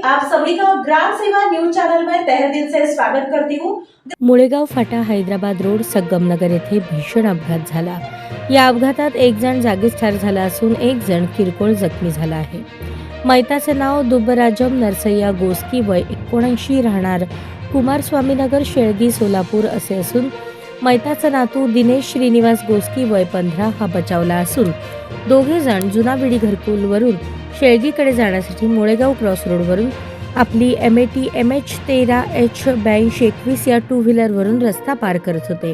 आप सभी का ग्राम सेवा न्यूज चैनल में तहे दिल से स्वागत करती हूँ। मुळेगाव फाटा हैदराबाद रोड संगमनगर येथे भीषण अपघात झाला. या अपघातात एक जण जागीच ठार झाला असून एक जण किरकोळ जखमी झाला आहे. मैताचे नाव दुब्बराजम नरसय्या गोस्की वय एकोणऐंशी राहणार कुमारस्वामीनगर शेळगी सोलापूर असे असून मैताचा नातू दिनेश श्रीनिवास गोस्की वय पंधरा हा बचावला असून दोघे जण जुना घरकुलवरून शेळगीकडे जाण्यासाठी मुळेगाव क्रॉस रोडवरून आपली M A T M H तेरा एच ब्याऐंशी एकवीस या टू व्हीलरवरून रस्ता पार करत होते.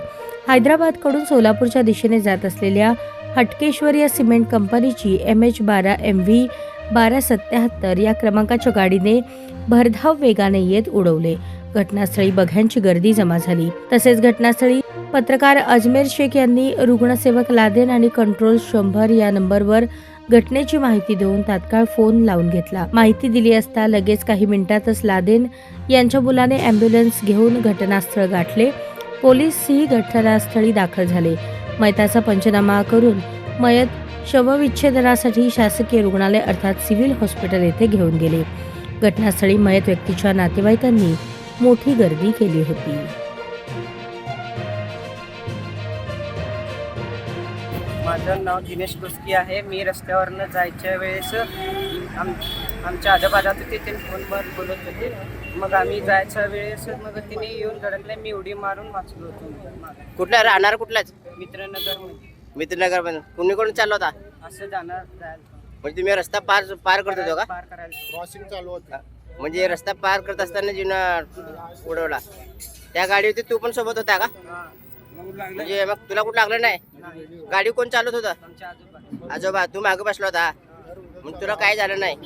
हैदराबादकडून सोलापूरच्या दिशेने जात असलेल्या हटकेश्वर या सिमेंट कंपनीची एम एच बारा एम व्ही बारा सत्याहत्तर या क्रमांकाच्या गाडीने भरधाव वेगाने येत उडवले. घटनास्थळी बघ्यांची गर्दी जमा झाली. तसेच घटनास्थळी पत्रकार अजमेर शेख यांनी रुग्णसेवक लादेन आणि कंट्रोल शंभर या नंबरवर घटनेची माहिती देऊन तात्काळ फोन लावून घेतला. माहिती दिली असता लगेच काही मिनिटातच लादेन यांच्या मुलाने अँब्युलन्स घेऊन घटनास्थळ गाठले. पोलीसही घटनास्थळी दाखल झाले. मैताचा पंचनामा करून मयत शवविच्छेदनासाठी शासकीय रुग्णालय अर्थात सिव्हिल हॉस्पिटल येथे घेऊन गेले. घटनास्थळी मयत व्यक्तीच्या नातेवाईकांनी मोठी गर्दी केली होती. माझं नाव दिनेश कुस्की आहे. मी रस्त्यावरनं जायच्या वेळेस आम आमच्या आजोबाजात होते ते फोनवर बोलत होते. मग आम्ही जायच्या वेळेस मग तिने येऊन धडकले. मी उडी मारून वाचलो होतो. कुठला राहणार कुठलाच मित्रनगरमध्ये. मित्रनगरमध्ये कुणी कोण चालला होता? असं जाणार जायला म्हणजे तुम्ही रस्ता पार पार करत होतो का? पार करायला क्रॉसिंग चालू होतं. म्हणजे रस्ता पार करत असताना जिना उडवला. त्या गाडीवरती तू पण सोबत होता का? म्हणजे मग तुला कुठं लागलं नाही? गाडी कोण चालवत होता? आजोबा तू मागे बसला होता. मग तुला काय झालं नाही?